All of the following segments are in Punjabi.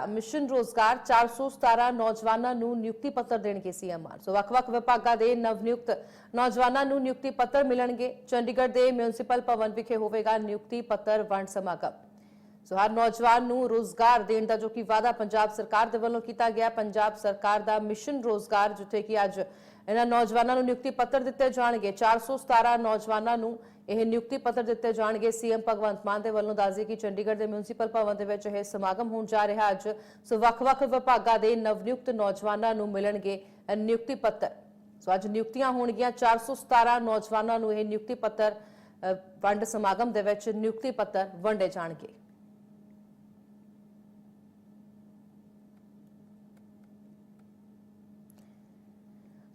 ਦਾ ਮਿਸ਼ਨ ਰੋਜ਼ਗਾਰ 417 ਨੌਜਵਾਨਾਂ ਨੂੰ ਨਿਯੁਕਤੀ ਪੱਤਰ ਦੇਣਗੇ ਸੀਐਮ ਮਾਨ ਸੋ ਵੱਖ-ਵੱਖ ਵਿਭਾਗਾਂ ਦੇ ਨਵਨਿਯੁਕਤ ਨੌਜਵਾਨਾਂ ਨੂੰ ਨਿਯੁਕਤੀ ਪੱਤਰ ਮਿਲਣਗੇ ਚੰਡੀਗੜ੍ਹ ਦੇ ਮਿਊਨਿਸਪਲ ਭਵਨ ਵਿਖੇ ਹੋਵੇਗਾ ਨਿਯੁਕਤੀ ਪੱਤਰ ਵੰਡ ਸਮਾਗਮ ਸੋ ਹਰ ਨੌਜਵਾਨ ਨੂੰ ਰੋਜ਼ਗਾਰ ਦੇਣ ਦਾ ਜੋ ਕਿ ਵਾਅਦਾ ਪੰਜਾਬ ਸਰਕਾਰ ਦੇ ਵੱਲੋਂ ਕੀਤਾ ਗਿਆ, ਪੰਜਾਬ ਸਰਕਾਰ ਦਾ ਮਿਸ਼ਨ ਰੋਜ਼ਗਾਰ, ਜਿੱਥੇ ਕਿ ਅੱਜ ਇਹਨਾਂ ਨੌਜਵਾਨਾਂ ਨੂੰ ਨਿਯੁਕਤੀ ਪੱਤਰ ਦਿੱਤੇ ਜਾਣਗੇ। 417 ਨੌਜਵਾਨਾਂ ਨੂੰ ਇਹ ਨਿਯੁਕਤੀ ਪੱਤਰ ਦਿੱਤੇ ਜਾਣਗੇ। ਸੀਐਮ ਭਗਵੰਤ ਮਾਨ ਦੇ ਵੱਲੋਂ ਦੱਸਦੇ ਕਿ ਚੰਡੀਗੜ੍ਹ ਦੇ ਮਿਊਨਿਸਪਲ ਭਵਨ ਦੇ ਵਿੱਚ ਇਹ ਸਮਾਗਮ ਹੋਣ ਜਾ ਰਿਹਾ ਅੱਜ। ਸੋ ਵੱਖ-ਵੱਖ ਵਿਭਾਗਾਂ ਦੇ ਨਵਨਿਯੁਕਤ ਨੌਜਵਾਨਾਂ ਨੂੰ ਮਿਲਣਗੇ ਨਿਯੁਕਤੀ ਪੱਤਰ। ਸੋ ਅੱਜ ਨਿਯੁਕਤੀਆਂ ਹੋਣਗੀਆਂ। 417 ਨੌਜਵਾਨਾਂ ਨੂੰ ਇਹ ਨਿਯੁਕਤੀ ਪੱਤਰ ਵੰਡ ਸਮਾਗਮ ਦੇ ਵਿੱਚ ਨਿਯੁਕਤੀ ਪੱਤਰ ਵੰਡੇ ਜਾਣਗੇ।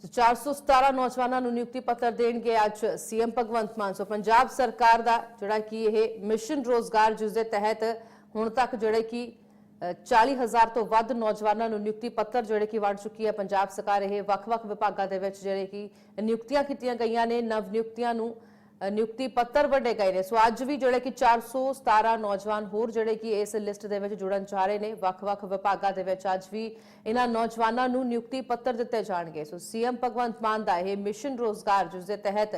417 ਨੌਜਵਾਨਾਂ ਨੂੰ ਨਿਯੁਕਤੀ ਪੱਤਰ ਦੇਣਗੇ। ਅੱਜ ਸੀਐਮ ਭਗਵੰਤ ਮਾਨ ਸੋ ਪੰਜਾਬ ਸਰਕਾਰ ਦਾ ਜਿਹੜਾ ਕਿ ਇਹ ਮਿਸ਼ਨ ਰੋਜ਼ਗਾਰ ਜਿਸ ਦੇ ਤਹਿਤ ਹੁਣ ਤੱਕ ਜਿਹੜੇ ਕਿ ਅ, 40000 ਤੋਂ ਵੱਧ ਨੌਜਵਾਨਾਂ ਨੂੰ ਨਿਯੁਕਤੀ ਪੱਤਰ ਜਿਹੜੇ ਕਿ ਵੰਡ ਚੁੱਕੀ ਹੈ ਪੰਜਾਬ ਸਰਕਾਰ ਇਹ ਵੱਖ-ਵੱਖ ਵਿਭਾਗਾਂ ਦੇ ਵਿੱਚ ਜਿਹੜੇ ਕਿ ਨਿਯੁਕਤੀਆਂ ਕੀਤੀਆਂ ਗਈਆਂ ਨੇ ਨਵ ਨਿਯੁਕਤੀਆਂ ਨੂੰ ਨਿਯੁਕਤੀ ਪੱਤਰ ਵੰਡੇ ਗਏ ਨੇ। ਸੋ ਅੱਜ ਵੀ ਜਿਹੜੇ ਕਿ 417 ਨੌਜਵਾਨ ਹੋਰ ਜਿਹੜੇ ਕਿ ਇਸ ਲਿਸਟ ਦੇ ਵਿੱਚ ਜੁੜਨ ਜਾ ਰਹੇ ਨੇ, ਵੱਖ-ਵੱਖ ਵਿਭਾਗਾਂ ਦੇ ਵਿੱਚ ਅੱਜ ਵੀ ਇਹਨਾਂ ਨੌਜਵਾਨਾਂ ਨੂੰ ਨਿਯੁਕਤੀ ਪੱਤਰ ਦਿੱਤੇ ਜਾਣਗੇ। ਸੋ ਸੀਐਮ ਭਗਵੰਤ ਮਾਨ ਦਾ ਇਹ ਮਿਸ਼ਨ ਰੋਜ਼ਗਾਰ, ਜਿਸ ਦੇ ਤਹਿਤ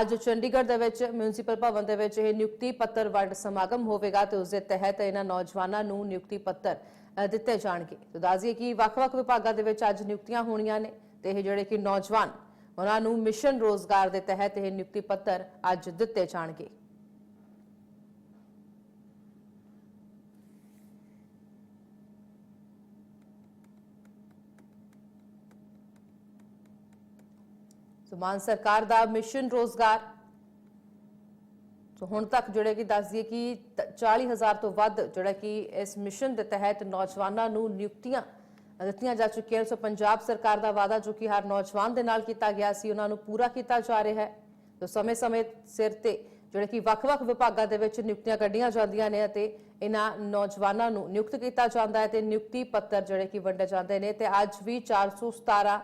ਅੱਜ ਚੰਡੀਗੜ੍ਹ ਦੇ ਵਿੱਚ ਮਿਊਨਿਸਪਲ ਭਵਨ ਦੇ ਵਿੱਚ ਇਹ ਨਿਯੁਕਤੀ ਪੱਤਰ ਵੰਡ ਸਮਾਗਮ ਹੋਵੇਗਾ ਤੇ ਉਸ ਦੇ ਤਹਿਤ ਇਹਨਾਂ ਨੌਜਵਾਨਾਂ ਨੂੰ ਨਿਯੁਕਤੀ ਪੱਤਰ ਦਿੱਤੇ ਜਾਣਗੇ। ਸੋ ਦੱਸਦੀਏ ਕਿ ਵੱਖ-ਵੱਖ ਵਿਭਾਗਾਂ ਦੇ ਵਿੱਚ ਅੱਜ ਨਿਯੁਕਤੀਆਂ ਹੋਣੀਆਂ ਨੇ ਤੇ ਇਹ ਜਿਹੜੇ ਕਿ ਨੌਜਵਾਨ ਉਹਨਾਂ ਨੂੰ ਮਿਸ਼ਨ ਰੋਜ਼ਗਾਰ ਦੇ ਤਹਿਤ ਇਹ ਨਿਯੁਕਤੀ ਪੱਤਰ ਅੱਜ ਦਿੱਤੇ ਜਾਣਗੇ। ਮਾਨ ਸਰਕਾਰ ਦਾ ਮਿਸ਼ਨ ਰੋਜ਼ਗਾਰ। ਸੋ ਹੁਣ ਤੱਕ ਜਿਹੜੇ ਕਿ ਦੱਸ ਦਈਏ ਕਿ ਤ- 40000 ਤੋਂ ਵੱਧ ਜਿਹੜਾ ਕਿ ਇਸ ਮਿਸ਼ਨ ਦੇ ਤਹਿਤ ਨੌਜਵਾਨਾਂ ਨੂੰ ਨਿਯੁਕਤੀਆਂ ਦਿੱਤੀਆਂ ਜਾ ਚੁੱਕੀਆਂ ਸੋ ਪੰਜਾਬ ਸਰਕਾਰ ਦਾ ਵਾਅਦਾ, ਜੋ ਕਿ ਹਰ ਨੌਜਵਾਨ ਦੇ ਨਾਲ ਕੀਤਾ ਗਿਆ ਸੀ, ਉਹਨਾਂ ਨੂੰ ਪੂਰਾ ਕੀਤਾ ਜਾ ਰਿਹਾ ਹੈ। ਸੋ ਸਮੇਂ-ਸਮੇਂ ਸਿਰ ਤੇ ਜਿਹੜੇ ਕਿ ਵੱਖ-ਵੱਖ ਵਿਭਾਗਾਂ ਦੇ ਵਿੱਚ ਨਿਯੁਕਤੀਆਂ ਕੱਢੀਆਂ ਜਾਂਦੀਆਂ ਨੇ ਅਤੇ ਇਹਨਾਂ ਨੌਜਵਾਨਾਂ ਨੂੰ ਨਿਯੁਕਤ ਕੀਤਾ ਜਾਂਦਾ ਹੈ ਤੇ ਨਿਯੁਕਤੀ ਪੱਤਰ ਜਿਹੜੇ ਕਿ ਵੰਡੇ ਜਾਂਦੇ ਨੇ ਤੇ ਅੱਜ ਵੀ 417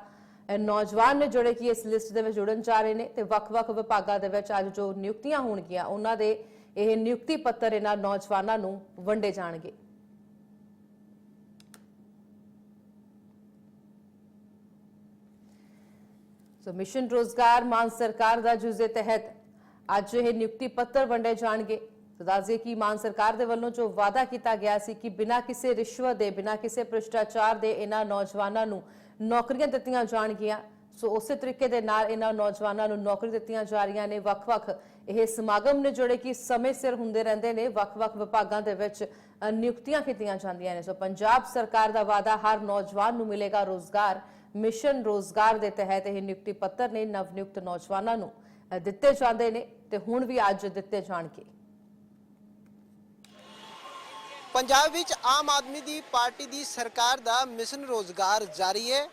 ਇਹ ਨੌਜਵਾਨ ਨੇ ਜਿਹੜੇ ਕਿ ਇਸ ਲਿਸਟ ਦੇ ਵਿੱਚ ਜੁੜਨ ਜਾ ਰਹੇ ਨੇ ਤੇ ਵੱਖ-ਵੱਖ ਵਿਭਾਗਾਂ ਦੇ ਵਿੱਚ ਅੱਜ ਜੋ ਨਿਯੁਕਤੀਆਂ ਹੋਣਗੀਆਂ, ਉਹਨਾਂ ਦੇ ਇਹ ਨਿਯੁਕਤੀ ਪੱਤਰ ਇਹਨਾਂ ਨੌਜਵਾਨਾਂ ਨੂੰ ਵੰਡੇ ਜਾਣਗੇ। ਸੋ ਮਿਸ਼ਨ ਰੋਜ਼ਗਾਰ ਮਾਨ ਸਰਕਾਰ ਦਾ ਜਿਸ ਦੇ ਤਹਿਤ ਅੱਜ ਇਹ ਨਿਯੁਕਤੀ ਪੱਤਰ ਵੰਡੇ ਜਾਣਗੇ ਸੋ ਦੱਸਦੇ ਕਿ ਮਾਨ ਸਰਕਾਰ ਦੇ ਵੱਲੋਂ ਜੋ ਵਾਅਦਾ ਕੀਤਾ ਗਿਆ ਸੀ ਕਿ ਬਿਨਾਂ ਕਿਸੇ ਰਿਸ਼ਵਤ ਦੇ ਬਿਨਾਂ ਕਿਸੇ ਭ੍ਰਿਸ਼ਟਾਚਾਰ ਦੇ ਇਹਨਾਂ ਨੌਜਵਾਨਾਂ ਨੂੰ ਨੌਕਰੀਆਂ ਦਿੱਤੀਆਂ ਜਾਣਗੀਆਂ ਸੋ ਉਸੇ ਤਰੀਕੇ ਦੇ ਨਾਲ ਇਹਨਾਂ ਨੌਜਵਾਨਾਂ ਨੂੰ ਨੌਕਰੀ ਦਿੱਤੀਆਂ ਜਾ ਰਹੀਆਂ ਨੇ। ਵੱਖ-ਵੱਖ ਇਹ ਸਮਾਗਮ ਨੇ ਜਿਹੜੇ ਕਿ ਸਮੇਂ ਸਿਰ ਹੁੰਦੇ ਰਹਿੰਦੇ ਨੇ, ਵੱਖ-ਵੱਖ ਵਿਭਾਗਾਂ ਦੇ ਵਿੱਚ ਨਿਯੁਕਤੀਆਂ ਕੀਤੀਆਂ ਜਾਂਦੀਆਂ ਨੇ। ਸੋ ਪੰਜਾਬ ਸਰਕਾਰ ਦਾ ਵਾਅਦਾ ਹਰ ਨੌਜਵਾਨ ਨੂੰ ਮਿਲੇਗਾ ਰੋਜ਼ਗਾਰ, ਮਿਸ਼ਨ ਰੋਜ਼ਗਾਰ ਦੇ ਤਹਿਤ ਇਹ ਨਿਯੁਕਤੀ ਪੱਤਰ ਨੇ ਨਵ ਨੌਜਵਾਨਾਂ ਨੂੰ ਦਿੱਤੇ ਜਾਂਦੇ ਨੇ ਤੇ ਹੁਣ ਵੀ ਅੱਜ ਦਿੱਤੇ ਜਾਣਗੇ। ਪੰਜਾਬ ਵਿੱਚ ਆਮ ਆਦਮੀ ਦੀ ਪਾਰਟੀ ਦੀ ਸਰਕਾਰ ਦਾ ਮਿਸ਼ਨ ਰੋਜ਼ਗਾਰ ਜਾਰੀ ਹੈ।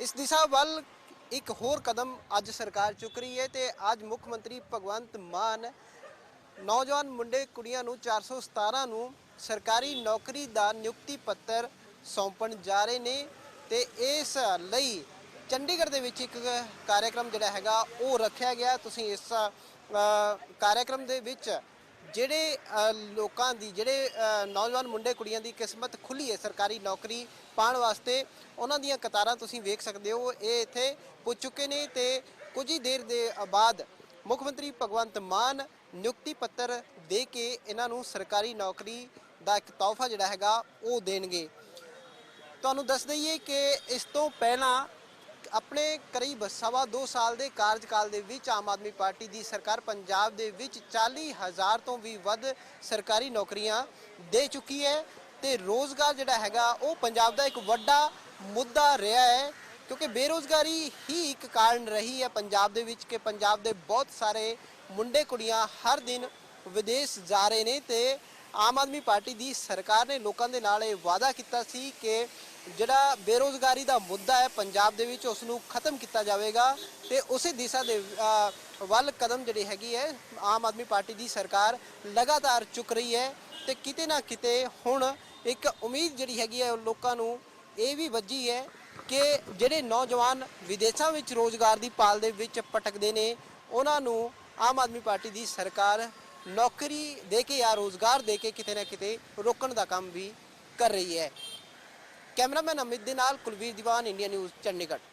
ਇਸ ਦਿਸ਼ਾ ਵੱਲ ਇੱਕ ਹੋਰ ਕਦਮ ਅੱਜ ਸਰਕਾਰ ਚੁੱਕ ਰਹੀ ਹੈ ਤੇ ਅੱਜ ਮੁੱਖ ਮੰਤਰੀ ਭਗਵੰਤ ਮਾਨ ਨੌਜਵਾਨ ਮੁੰਡੇ ਕੁੜੀਆਂ ਨੂੰ 417 ਨੂੰ ਸਰਕਾਰੀ ਨੌਕਰੀ ਦਾ ਨਿਯੁਕਤੀ ਪੱਤਰ ਸੌਂਪਣ ਜਾ ਰਹੇ ਨੇ ਤੇ ਇਸ ਲਈ ਚੰਡੀਗੜ੍ਹ ਦੇ ਵਿੱਚ ਇੱਕ ਕਾਰਜਕ੍ਰਮ ਜਿਹੜਾ ਹੈਗਾ ਉਹ ਰੱਖਿਆ ਗਿਆ। ਤੁਸੀਂ ਇਸ ਅ, ਕਾਰਜਕ੍ਰਮ ਦੇ ਵਿੱਚ ਜਿਹੜੇ ਲੋਕਾਂ ਦੀ, ਜਿਹੜੇ ਨੌਜਵਾਨ ਮੁੰਡੇ ਕੁੜੀਆਂ ਦੀ ਕਿਸਮਤ ਖੁੱਲੀ ਹੈ ਸਰਕਾਰੀ ਨੌਕਰੀ ਪਾਉਣ ਵਾਸਤੇ, ਉਹਨਾਂ ਦੀਆਂ ਕਤਾਰਾਂ ਤੁਸੀਂ ਵੇਖ ਸਕਦੇ ਹੋ, ਇਹ ਇੱਥੇ ਪੁੱਜ ਚੁੱਕੇ ਨੇ ਤੇ ਕੁਝ ਹੀ ਦੇਰ ਦੇ ਬਾਅਦ ਮੁੱਖ ਮੰਤਰੀ ਭਗਵੰਤ ਮਾਨ ਨਿਯੁਕਤੀ ਪੱਤਰ ਦੇ ਕੇ ਇਹਨਾਂ ਨੂੰ ਸਰਕਾਰੀ ਨੌਕਰੀ ਦਾ ਇੱਕ ਤੋਹਫਾ ਜਿਹੜਾ ਹੈਗਾ ਉਹ ਦੇਣਗੇ। ਤੁਹਾਨੂੰ ਦੱਸ ਦਈਏ ਕਿ ਇਸ ਤੋਂ ਪਹਿਲਾਂ ਆਪਣੇ ਕਰੀਬ ਸਵਾ 2 ਸਾਲ ਦੇ ਕਾਰਜਕਾਲ ਦੇ ਵਿੱਚ ਆਮ ਆਦਮੀ ਪਾਰਟੀ ਦੀ ਸਰਕਾਰ ਪੰਜਾਬ ਦੇ ਵਿੱਚ 40 ਹਜ਼ਾਰ ਤੋਂ ਵੀ ਵੱਧ ਸਰਕਾਰੀ ਨੌਕਰੀਆਂ ਦੇ ਚੁੱਕੀ ਹੈ ਤੇ ਰੋਜ਼ਗਾਰ ਜਿਹੜਾ ਹੈਗਾ ਉਹ ਪੰਜਾਬ ਦਾ ਇੱਕ ਵੱਡਾ ਮੁੱਦਾ ਰਿਹਾ ਹੈ, ਕਿਉਂਕਿ ਬੇਰੋਜ਼ਗਾਰੀ ਹੀ ਇੱਕ ਕਾਰਨ ਰਹੀ ਹੈ ਪੰਜਾਬ ਦੇ ਵਿੱਚ ਕਿ ਪੰਜਾਬ ਦੇ ਬਹੁਤ ਸਾਰੇ ਮੁੰਡੇ ਕੁੜੀਆਂ ਹਰ ਦਿਨ ਵਿਦੇਸ਼ ਜਾ ਰਹੇ ਨੇ ਤੇ ਆਮ ਆਦਮੀ ਪਾਰਟੀ ਦੀ ਸਰਕਾਰ ਨੇ ਲੋਕਾਂ ਦੇ ਨਾਲ ਇਹ ਵਾਅਦਾ ਕੀਤਾ ਸੀ ਕਿ ਜਿਹੜਾ ਬੇਰੋਜ਼ਗਾਰੀ ਦਾ ਮੁੱਦਾ ਹੈ, ਪੰਜਾਬ ਦੇ ਵਿੱਚ ਉਸ ਨੂੰ ਖਤਮ ਕੀਤਾ ਜਾਵੇਗਾ ਤੇ ਉਸੇ ਦਿਸ਼ਾ ਦੇ ਵੱਲ ਕਦਮ ਜਿਹੜੀ ਹੈਗੀ ਹੈ, ਆਮ ਆਦਮੀ ਪਾਰਟੀ ਦੀ ਸਰਕਾਰ ਲਗਾਤਾਰ ਚੁੱਕ ਰਹੀ ਹੈ ਤੇ ਕਿਤੇ ਨਾ ਕਿਤੇ ਹੁਣ ਇੱਕ ਉਮੀਦ ਜਿਹੜੀ ਹੈਗੀ ਹੈ ਉਹ ਲੋਕਾਂ ਨੂੰ ਇਹ ਵੀ ਵੱਜੀ ਹੈ ਕਿ ਜਿਹੜੇ ਨੌਜਵਾਨ ਵਿਦੇਸ਼ਾਂ ਵਿੱਚ ਰੋਜ਼ਗਾਰ ਦੀ ਪਾਲ ਦੇ ਵਿੱਚ ਭਟਕਦੇ ਨੇ, ਉਹਨਾਂ ਨੂੰ ਆਮ ਆਦਮੀ ਪਾਰਟੀ ਦੀ ਸਰਕਾਰ ਨੌਕਰੀ ਦੇ ਕੇ ਜਾਂ ਰੋਜ਼ਗਾਰ ਦੇ ਕੇ ਕਿਤੇ ਨਾ ਕਿਤੇ ਰੋਕਣ ਦਾ ਕੰਮ ਵੀ ਕਰ ਰਹੀ ਹੈ। ਕੈਮਰਾਮੈਨ ਅਮਿਤ ਦੇ ਨਾਲ ਕੁਲਵੀਰ ਦੀਵਾਨ ਇੰਡੀਆ ਨਿਊਜ਼ ਚੰਡੀਗੜ੍ਹ।